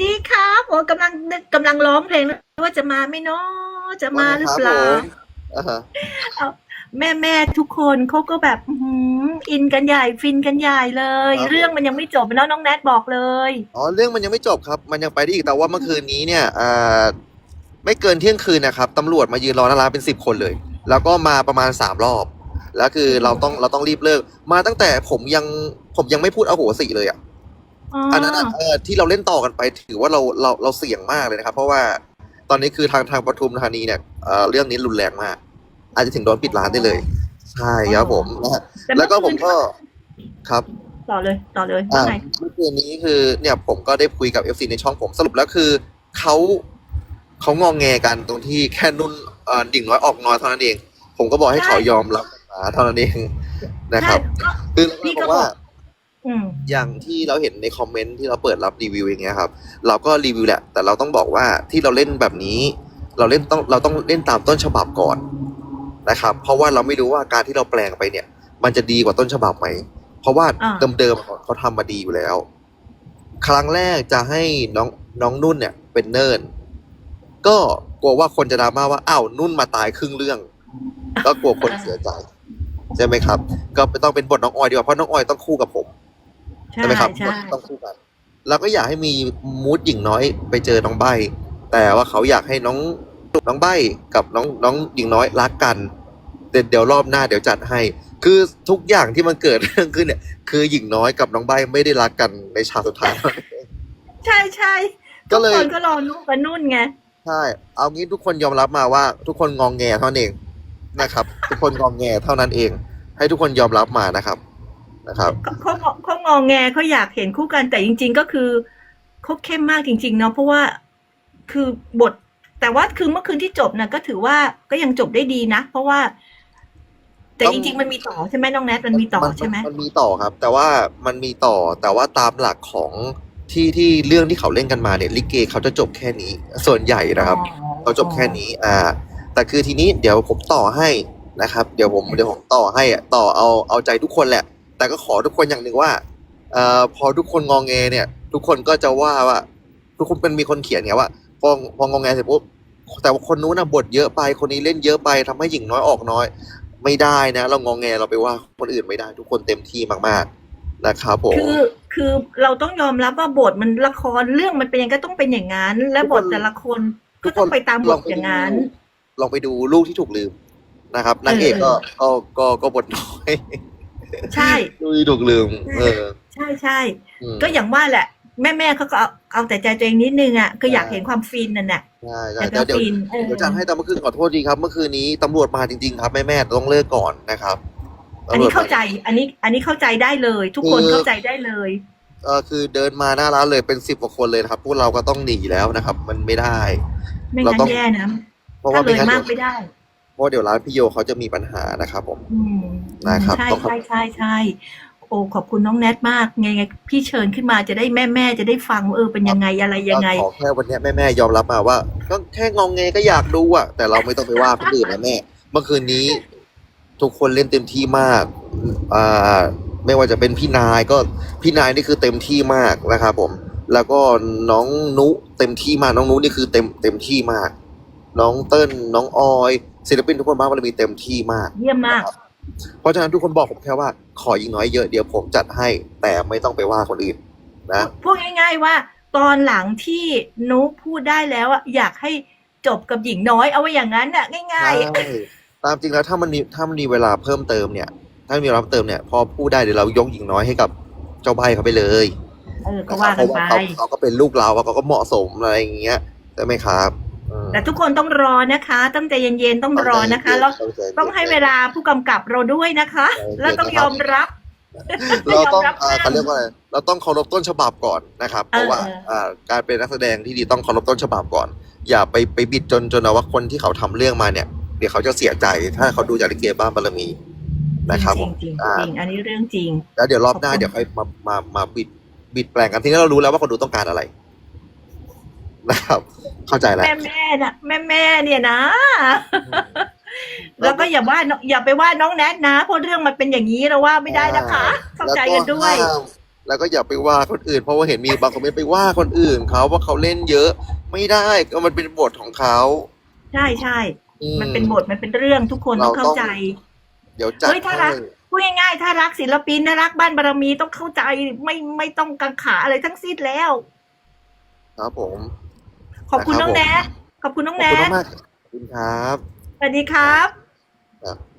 ดีครับโอ้กำลังนึกกำลังร้องเพลงแล้วว่าจะมาไหม่เนาะจะมาหรือเปล่า อ่าฮะแม่แม่ๆทุกคนเขาก็แบบอื้อหืออินกันใหญ่ฟินกันใหญ่เลย เรื่องมันยังไม่จบเนาะน้องแนทบอกเลย อ๋อเรื่องมันยังไม่จบครับ มันยังไปได้อีกแต่ว่าเมื่อคืนนี้เนี่ยอ่าไม่เกินเที่ยงคืนนะครับตำรวจมายืนรอหน้าร้านเป็นสิบคนเลย แล้วก็มาประมาณสามรอบ แล้วคือเราต้องเราต้องรีบเลิก มาตั้งแต่ผมยังผมยังไม่พูดอโหสิเลยอะ อันนั้นอะเอ่อที่เราเล่นต่อกันไปถือว่าเราเราเราเสี่ยงมากเลยนะครับ เพราะว่าตอนนี้คือทางทางปทุมธานีเนี่ยเอ่อเรื่องนี้รุนแรงมาก อาจจะถึงโดนปิดร้านได้เลย ใช่ครับผมนะฮะต่แล้วก็ผมเอคืนก็ครับ ต่อเลยต่อเลยอ่าว่าไงเมื่อคืนนี้คือเนี่ยผมก็ได้คุยกับ FC ในช่องผมสรุปแล้วคือเขาเขางองแงกันตรงที่แค่นุ่นเอ่อดิ่งน้อยออกน้อยเท่านั้นเอง ผมก็บอกให้เขายอมรับมาเท่านั้นเองนะครับ ใช่คือพี่เราก็บอกว่าบอก อืมอย่างที่เราเห็นในคอมเมนต์ที่เราเปิดรับรีวิวอย่างเงี้ยครับ เราก็รีวิวแหละ แต่เราต้องบอกว่าที่เราเล่นแบบนี้ เราเล่นต้องเราต้องเล่นตามต้นฉบับก่อนนะครับ เพราะว่าเราไม่รู้ว่าการที่เราแปลงไปเนี่ย มันจะดีกว่าต้นฉบับไหม เพราะว่าอ่าเดิมๆเขาเขาทำมาดีอยู่แล้ว ครั้งแรกจะให้น้องน้องนุ่นเนี่ย เป็นเนิร์นก็กลัวว่าคนจะดราม่าว่าอ้าวนุ่นมาตายครึ่งเรื่อง ก็กลัวคนเสียใจใช่ไหมครับ ก็ต้องเป็นบทน้องออยดีกว่าเพราะน้องออยต้องคู่กับผม ใช่ใช่ไหมครับใช่ต้องคู่กันเราก็อยากให้มีมูดหญิงน้อยไปเจอน้องใบ แต่ว่าเขาอยากให้น้องน้องใบกับน้องน้องหญิงน้อยรักกันเดี๋ยวเดี๋ยวรอบหน้าเดี๋ยวจัดให้ คือทุกอย่างที่มันเกิดเรื่องขึ้นเนี่ย คือหญิงน้อยกับน้องใบไม่ได้รักกันในฉากสุดท้าย ใช่ใช่ก็เลยทุคนก็รอนุ่นกับนุ่นไงใช่เอางี้ทุกคนยอมรับมาว่า ทุกคนงองแงเท่านั้นเองนะครับ ทุกคนงองแงเท่านั้นเอง ให้ทุกคนยอมรับมานะครับนะครับเขาเขาเขา งองแงเขาอยากเห็นคู่กันแต่จริง ๆ ก็คือเขาเข้มมากจริง ๆ เนาะเพราะว่าคือบท แต่ว่าคือเมื่อคืนที่จบนะก็ถือว่าก็ยังจบได้ดีนะ เพราะว่า แต่ต้องจริง ๆ มันมีต่อใช่ไหมน้องแนทมันมีต่อใช่ไหมมันมีต่อครับ แต่ว่ามันมีต่อแต่ว่าตามหลักของที่ที่เรื่องที่เขาเล่นกันมาเนี่ยลิเกเขาจะจบแค่นี้ ส่วนใหญ่นะครับเขาจบแค่นี้ อ่า แต่คือทีนี้เดี๋ยวผมต่อให้นะครับ เดี๋ยวผมเดี๋ยวผมต่อให้อะต่อเอาเอาใจทุกคนแหละ แต่ก็ขอทุกคนอย่างหนึ่งว่าเอ่อพอทุกคนงองแงเนี่ย ทุกคนก็จะว่าว่า ทุกคนเป็นมีคนเขียนไงว่าพอพององแงเสร็จปุ๊บแต่ว่าคนนู้นน่ะบทเยอะไป คนนี้เล่นเยอะไปทำให้หญิงน้อยออกน้อย ไม่ได้นะ เรางองแงเราไปว่าคนอื่นไม่ได้ ทุกคนเต็มที่มากๆนะครับผมคือคือเราต้องยอมรับว่าบทมันละครเรื่องมันเป็นยังไงก็ต้องเป็นอย่างนั้น และบทแต่ละคนก็ต้องไปตามบทอย่างนั้นลองไปดูลูกที่ถูกลืมนะครับนางเอกก็ก็ก็ก็บทน้อย ใช่ลูกที่ถูกลืม เออ ใช่ใช่อืมก็อย่างว่าแหละ แม่แม่ๆเขาก็เอาเอาแต่ใจตัวเองนิดนึงอะคืออยากเห็นความฟินนั่นแหละใช่ใช่แต่เดี๋ยวเดี๋ยวก็ฟินเออเดี๋ยวจัดให้แต่เมื่อคืนขอโทษดีครับ เมื่อคืนนี้ตำรวจมาจริงๆครับแม่แม่ๆต้องเลิกก่อนนะครับอันนี้ตำรวจมเข้าใจ อันนี้อันนี้เข้าใจได้เลย ทุกคนคือเข้าใจได้เลย เออคือเดินมาหน้าร้านเลยเป็นสิบกว่าคนเลยนะครับพวกเราก็ต้องหนีแล้วนะครับ มันไม่ได้ ไม่เรางั้นต้อง แย่นะเพราะถ้าว่าเลไม่ยงั้นมากเดี๋ยวไม่ได้ เพราะเดี๋ยวร้านพี่โยเขาจะมีปัญหานะครับผม อืมนะครับใช่ต้องขอบใช่ใช่ใช่โอ้ขอบคุณน้องแนทมากไงไงพี่เชิญขึ้นมาจะได้แม่แม่ๆจะได้ฟังว่าเออเป็นยังไงอะไรยังไง ขอแค่วันเนี้ยแม่แม่ๆยอมรับมาว่าก็แค่งองเงก็อยากดูอะแต่เราไม่ต้องไปว่าคนอื่นนะแม่ เมื่อคืนนี้ ทุกคนเล่นเต็มที่มากอ่าไม่ว่าจะเป็นพี่นายก็พี่นายนี่คือเต็มที่มากนะครับผม แล้วก็น้องนุเต็มที่มากน้องนุนี่คือเต็มเต็มที่มาก น้องเติ้ลน้องออยศิลปินทุกคนบ้านมันมีเต็มที่มาก เยี่ยมมาก เพราะฉะนั้นทุกคนบอกผมแค่ว่า ขอยิงน้อยเยอะเดี๋ยวผมจัดให้ แต่ไม่ต้องไปว่าคนอื่นนะพูดง่ายๆว่า ตอนหลังที่นุพูดได้แล้วอะอยากให้จบกับหญิงน้อยเอาไว้อย่างนั้นอะง่ายใช่ตามจริงแล้วถ้ามันมีถ้ามันมีเวลาเพิ่มเติมเนี่ย ถ้ามีเวลาเพิ่มเติมเนี่ย พอพูดได้เดี๋ยวเรายกหญิงน้อยให้กับเจ้าใบเขาไปเลยๆ เออก็นะคว่ารับเพกันราะไป ว่าเขาเขาก็เป็นลูกเราอะเขาก็เหมาะสมอะไรอย่างเงี้ยใช่ไหมครับอืม แต่ทุกคนต้องรอนะคะ ต้องใจเย็นๆต้องรอนะคะแล้วต้องใจเย็นต้องให้เวลาผู้กำกับเราด้วยนะคะใจเย็นแล้วต้องยอมรับ เราต้องยอมรับอ่าบ้างเขาเรียกว่าอะไรเราต้องเคารพต้นฉบับก่อนนะครับ เพราะว่าเอออ่าการเป็นนักแสดงที่ดีต้องเคารพต้นฉบับก่อน อย่าไปไปบิดจนจนเอาว่าคนที่เขาทำเรื่องมาเนี่ยเดี๋ยวเขาจะเสียใจถ้าเขาดูจากลิเกบ้านบารมีนะครับจผริมงๆจริงอ่าๆจริงอันนี้เรื่องจริง แล้วเดี๋ยวรอบหน้าขอบคุณเดี๋ยวค่อยมามามาบิดบิดแปลงกันทีนี้เรารู้แล้วว่าคนดูต้องการอะไร นะครับ เข้าใจแล้วแม่แม่ๆนะแม่แม่ๆเนี่ยนะ แล้วก็อย่าว่าน้องอย่าไปว่าน้องแนทนะเพราะเรื่องมันเป็นอย่างนี้เราว่าไม่ได้นะคะ เข้าใจกันด้วยแล้วก็ห้ามแล้วก็อย่าไปว่าคนอื่น เพราะว่าเห็นมีบางคอมเมนต์ไปว่าคนอื่นเขาว่าเขาเล่นเยอะ ไม่ได้ก็มันเป็นบทของเขาใช่ใช่อืมันเป็นบทมันเป็นเรื่องทุกคนต้องเข้าใจ เดี๋ยวจัดเฮ้ยถ้ารักให้พูดง่ายๆถ้ารักศิลปินนะรักบ้านบารมีต้องเข้าใจไม่ไม่ต้องกังขาอะไรทั้งสิ้นแล้ว ครับผม ขอบคุณนะครับน้องผมแนทขอบคุณน้องขอบแนคุณทมากๆขอบคุณครับ สวัสดีครับ ครับ